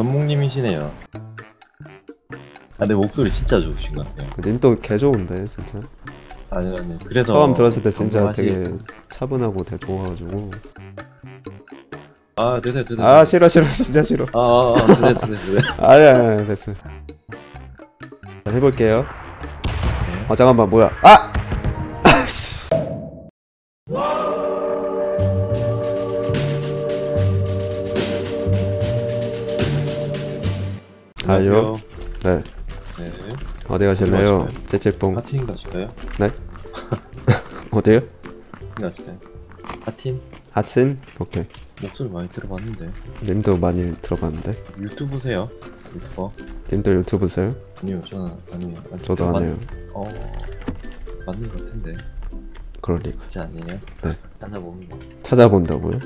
견목님이시네요. 아, 내 목소리 진짜 좋으신 것 같아요. 님도 개 좋은데 진짜 아니, 아니, 그래서. 처음 들었을 때 진짜 되게 차분하고 되게 좋아가지고 아, 되네, 되네. 아 싫어 싫어 진짜 싫어 아, 아, 아, 되네, 되네, 되네. 아니야 됐어 자, 해볼게요 네. 어 잠깐만 뭐야 아! 아요 네 네. 어디 가실래요? 가실까요? 째째뽕 하틴 가실까요? 어디요? 하틴 가실까요? 하틴? 하튼? 오케이 목소리 많이 들어봤는데. 님도 많이 들어봤는데 유튜브세요? 유튜버? 님도 유튜브세요? 아니요, 저는, 아니요. 아니, 저도 맞- 안 해요 어, 맞는 것 같은데. 그럴 리가 그렇지 않니요? 네. 찾아봅니다. 찾아본다고요?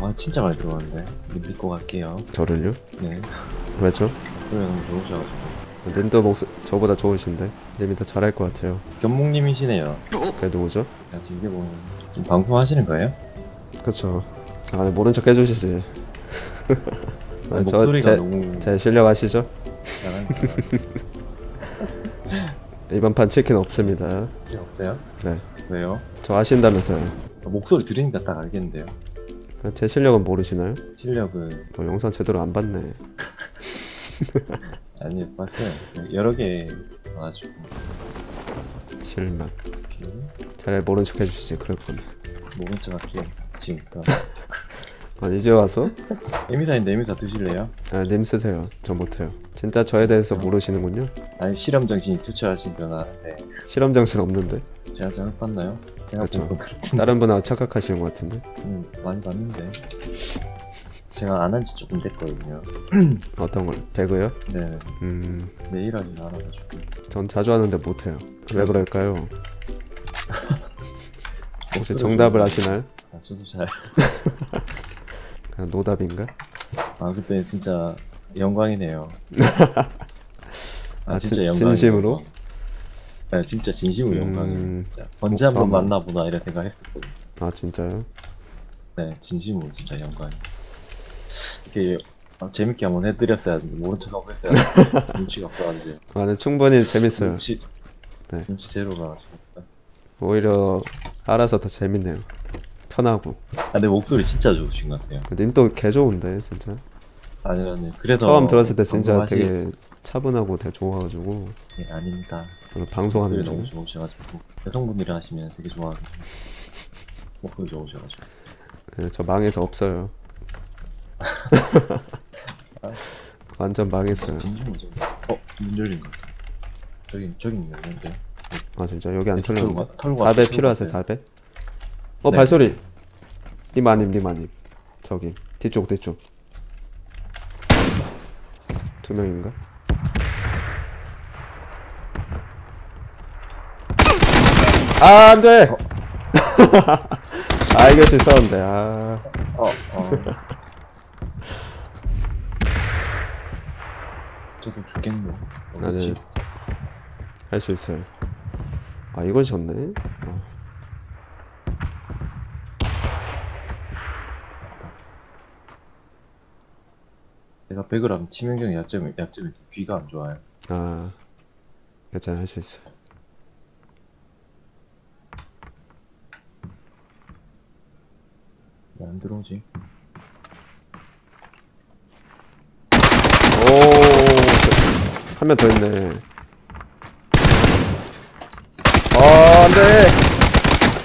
아, 진짜 많이 들어봤는데. 믿고 갈게요. 저를요? 네. 왜죠? 그래, 너무 좋으셔가지고. 님도 목소 저보다 좋으신데 님이 더 잘할 것 같아요 견목님이시네요. 그게 누구죠? 야, 지금 이게 뭐, 지금 방송하시는 거예요? 그쵸 아 네, 모른 척 해주시지 아, 아, 저- 목소리가 제, 너무 제 실력 아시죠? 이번 판 치킨 없습니다 필요 없어요? 네. 왜요? 저 아신다면서요 아, 목소리 들으니까 딱 알겠는데요. 제 실력은 모르시나요? 실력은 뭐 영상 제대로 안 봤네 아니 봤어요. 여러 개 와가지고 실망 잘 모른 척 해주시지 그럴 거면 모른 척 할게요. 지금부터. 아 이제 와서? 에미사인데 에미사 드실래요? 아, 님 쓰세요 저 못해요 진짜 저에 대해서 모르시는군요 아니 실험 정신이 투철하신 분 아는데 실험 정신 없는데 제가 잘못 봤나요? 제가. 본건 그렇던데 다른 분하고 착각하시는 것 같은데 음, 많이 봤는데 제가 안 한 지 조금 됐거든요. 어떤 걸? 배그요? 네 음... 매일 하진 않아가지고 전 자주 하는데 못해요 왜 그럴까요? 혹시 정답을 좀- 아시나요? 아, 저도 잘. 그냥 노답인가? 아 그때 진짜 영광이네요. 아, 아, 진짜 진- 영광. 진심으로? 네, 진짜 진심으로 음, 영광이에요. 진짜 언제 한번 만나보나 이런 생각했었거든요. 아 진짜요? 네, 진심으로 진짜 영광. 이 렇게 아, 재밌게 한번 해드렸어야 하는데 모른 척하고 했어야 하는데 눈치가 없어가지고 아 네, 충분히 재밌어요 눈치 네. 눈치 제로가. 오히려 알아서 더 재밌네요 편하고 아, 내 목소리 진짜 좋으신 것 같아요. 님도 개 좋은데 진짜 아니 아니 그래서 처음 들었을 때 진짜 방송하시- 되게 차분하고 되게 좋아가지고 네, 아닙니다. 목소리 방송하는 너무 중 좋으셔가지고 여성분이랑 하시면 되게 좋아하거든요. 목소리 좋으셔가지고. 네, 저 망해서 없어요 완전 망했어요 진심으로 좀. 어, 문 열린 것 같아. 저기 저기 있는데. 아 진짜 여기 안 네, 털고 가- 털고 4배 갔어요, 필요하세요 털고 4배? 어 네. 발소리 님 아님 님 아님 저기 뒤쪽 뒤쪽 두 명인가? 아 안돼! 아 이길 수 있었는데 아 어, 어. 저도 죽겠네. 아니 할수 있어요 아 이걸 졌네 아. 내가 100g 치명적인 약점이 약점이 귀가 안 좋아요. 아 괜찮아 할 수 있어 왜안 들어오지? 한 명 더 있네 아 안 돼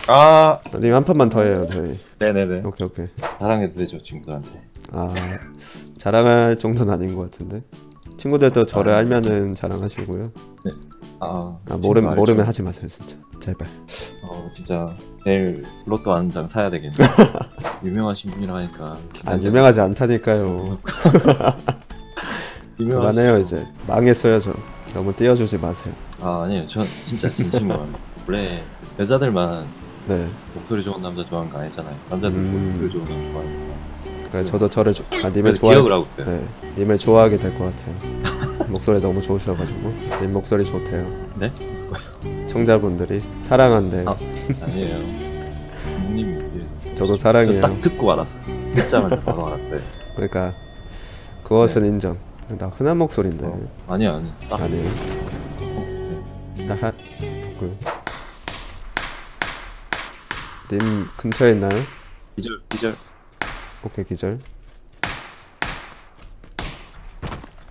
아, 님 한 판만 더 해요 저희 네네네. 오케이 오케이 사랑해도 되죠 친구들한테. 아 자랑할 정도는 아닌 것 같은데 친구들도 저를 아. 알면은 자랑하시고요 아, 아 모르, 친구 알죠? 모르면 하지 마세요 진짜 제발 어, 진짜 내일 로또 한 장 사야 되겠네. 유명하신 분이라 하니까. 아 유명하지 않다니까요 그만해요 이제 망했어요 저 너무 띄워주지 마세요 아 아니에요. 전 진짜 진심으로. 원래 여자들만 네 목소리 좋은 남자 좋아하는 거 아니잖아요. 남자들도 음. 목소리 좋은 남자 좋아하니까. 그래 저도 저를 조, 아 님을 좋아해 기억을 하고 있어요. 네 님을 좋아하게 될 것 같아요 목소리 너무 좋으셔가지고 님 목소리 좋대요 네? 청자분들이 사랑한대요 아. 아니에요. 목소리. 저도 사랑해요 딱 듣고 알았어. 듣자마자 바로 알았어요. 그러니까 그것은 인정. 나 흔한 목소리인데. 어, 아니 아니. 딱 아니. 네. 하하. 그. 님 근처에 있나요? 기절 기절 오케이 기절.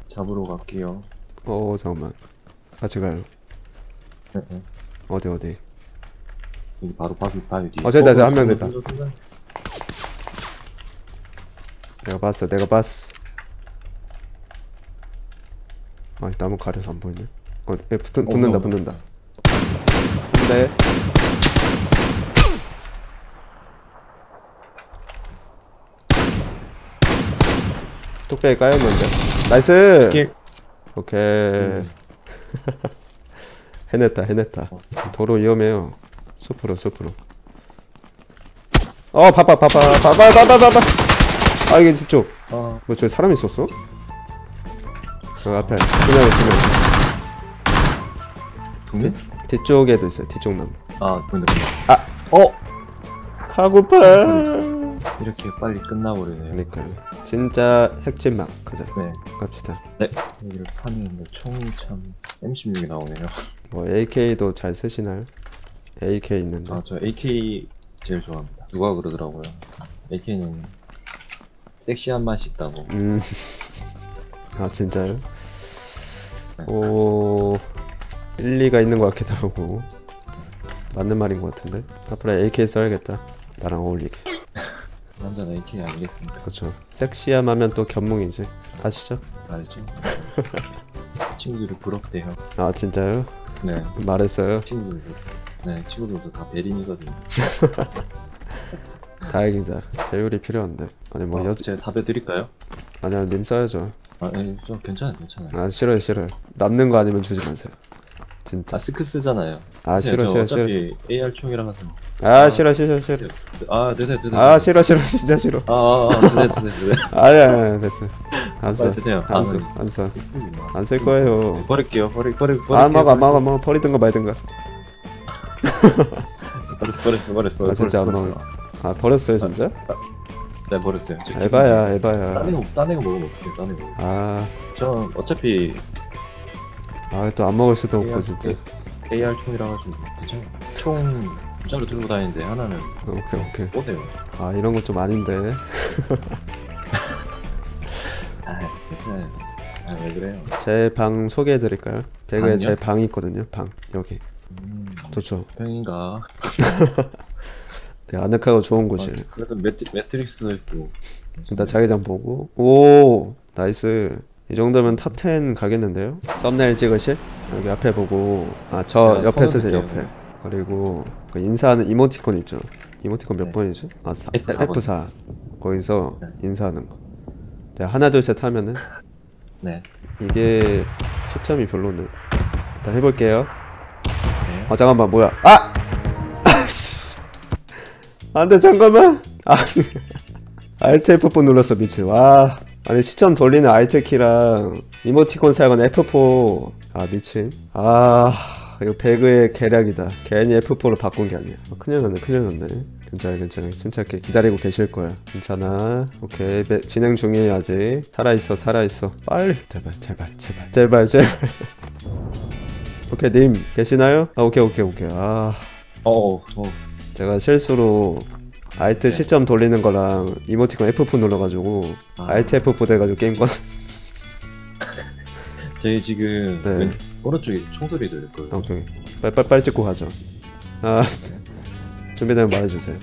잡으러 갈게요. 어 잠깐만. 같이 가요. 네, 네. 어디 어디. 여기 바로 바위 바위 뒤에. 어, 저기다, 저기 한명 저기다, 됐다. 내가 봤어 내가 봤어. 아 나무 가려서 안 보이네. 어, 예, 붙, 붙는다 어, 붙는다. 근데 뚝배기 까였는데. 나이스. 킬. 오케이. 음. 해냈다 해냈다. 어. 도로 위험해요. 숲으로 숲으로. 어 봐봐 봐봐 봐봐 봐봐 봐봐. 아 이게 뒤쪽. 아, 뭐 저기 사람 있었어? 저 앞에 그냥 그냥 동네? 뒤쪽에도 있어요. 뒤쪽 나무. 아, 근데 아 어. 카구팔. 이렇게 빨리 끝나버리네요. 그러니까 진짜 핵진막 가자. 네. 갑시다. 네. 여기를 파밍했는데 총이 참 M16이 나오네요. 뭐 AK도 잘 쓰시나요? AK 있는데. 아, 저 AK 제일 좋아합니다. 누가 그러더라고요. AK는 섹시한 맛이 있다고. 음. 아 진짜요? 네. 오 일리가 있는 것 같기도 하고 맞는 말인 것 같은데 앞으로 AK 써야겠다. 나랑 어울리게. 남자는 AK 아니겠습니까? 그렇죠. 섹시함 하면 또 견몽이지. 아시죠? 알죠? 친구들이 부럽대요. 아 진짜요? 네. 말했어요. 친구들도. 네, 친구들도 다 베린이거든요. 다행이다. 배율이 필요한데. 아니 뭐 어, 여... 제가 답해드릴까요? 아니야 님 써야죠. 아, 예, 좀 괜찮아요, 괜찮아요. 아 싫어요 싫어요. 남는 거 아니면 주지 마세요. 진짜. 아, 스크 쓰잖아요. 아 싫어 싫어 싫어. 어차피 AR 총이랑 하서. 아 싫어 싫어 싫어. 아, 드세요, 드세요. 아 싫어 싫어 진짜 싫어. 아, 아, 아, 드세요, 드세요, 드세요. 아니야 아니야 됐어. 안 써. 빨리 드세요. 안 써. 아, 안 써. 안 쓸 거예요. 버릴게요, 버리, 버리, 버리. 안 먹어 안 먹어 안 먹어 버리든가 말든가. 버렸어, 버렸어, 버렸어. 아 진짜 안. 먹어. 아 버렸어요 진짜? 네, 버렸어요. 저 에바야 딴 에바야. 애가, 딴 애가 먹으면 어떡해, 딴 애가. 아. 전 어차피 아 또 안 먹을 수도 없고 진짜. AR 총이라 가지고 괜찮아요. 총 부자로 들고 다니는데 하나는 오케이 오케이. 오세요. 아 이런 거 좀 아닌데. 아, 괜찮아요. 아, 왜 그래요? 제 방 소개해 드릴까요? 배그에 방이요? 제 방이 있거든요. 방 여기. 음, 좋죠. 병인가? 되게 아늑하고 좋은 어, 곳이에요. 그래도 매트, 매트릭스도 있고. 일단 자기장 보고. 오 나이스. 이 정도면 탑 10 가겠는데요? 썸네일 찍으실? 여기 앞에 보고 아저 제가 옆에 쓰세요. 옆에 그리고 그 인사하는 이모티콘 있죠? 이모티콘 몇 네. 번이지? 아 사, F4 번. F4 거기서 네. 인사하는 거 네, 하나 둘 셋 하면은 네. 이게 시점이 별로네 일단 해볼게요 네. 아 잠깐만 뭐야 아! 안돼 잠깐만. 아 Alt F4 눌렀어 미친 와. 아니 시점 돌리는 Alt 키랑 이모티콘 사용하는 F4 아 미친. 아 이거 배그의 계략이다. 괜히 F4로 바꾼 게 아니야. 아, 큰일 났네 큰일 났네. 괜찮아 괜찮아. 침착해. 기다리고 계실 거야. 괜찮아. 오케이. 배- 진행 중이에요 아직. 살아있어 살아있어. 빨리. 제발 제발 제발. 제발 제발. 오케이 님. 계시나요? 아 오케이 오케이 오케이. 아. 어, 어, 제가 실수로 Alt 네. 시점 돌리는 거랑 이모티콘 F4 눌러가지고 아. Alt F4 돼가지고 게임 꺼제 지금 네. 왼, 오른쪽에 총소리 들릴 거예요. 아, 오케이 빨리 빨리 찍고 가죠 아 준비되면 말해주세요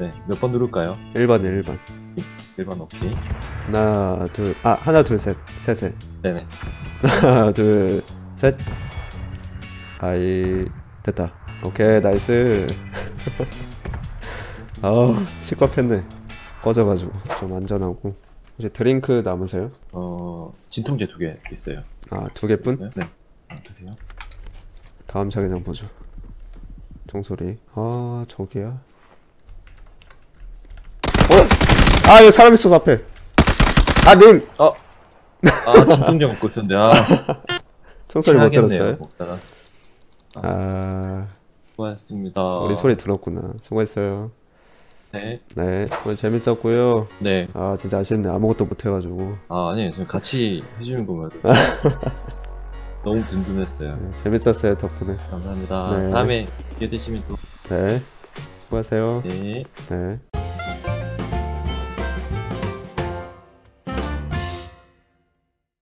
네. 몇 번 누를까요? 1번 1번 1번 오케이. 하나 둘 아 하나 둘 셋 셋셋 네네. 하나 둘 셋 아이 됐다 오케이 나이스 아 시겁했네 꺼져가지고 좀 안전하고 이제 드링크 남으세요? 어, 진통제 두 개 있어요. 아 두 개뿐? 네. 네. 아, 드세요. 다음 자기장 보죠 종소리 아 저기야 어? 아 여기 사람 있어 앞에 아 님 어. 아, 진통제 먹고 있었는데, 아. 총소리 못 들었어요? 먹다가. 아 수고하셨습니다. 우리 소리 들었구나 수고했어요 네. 네, 오늘 재밌었고요. 네. 아, 진짜 아쉽네. 아무것도 못해가지고. 아, 아니에요. 지금 같이 해주는 거면 너무 든든했어요. 네, 재밌었어요, 덕분에. 감사합니다. 네. 다음에 기회 되시면 또. 네, 수고하세요. 네. 네.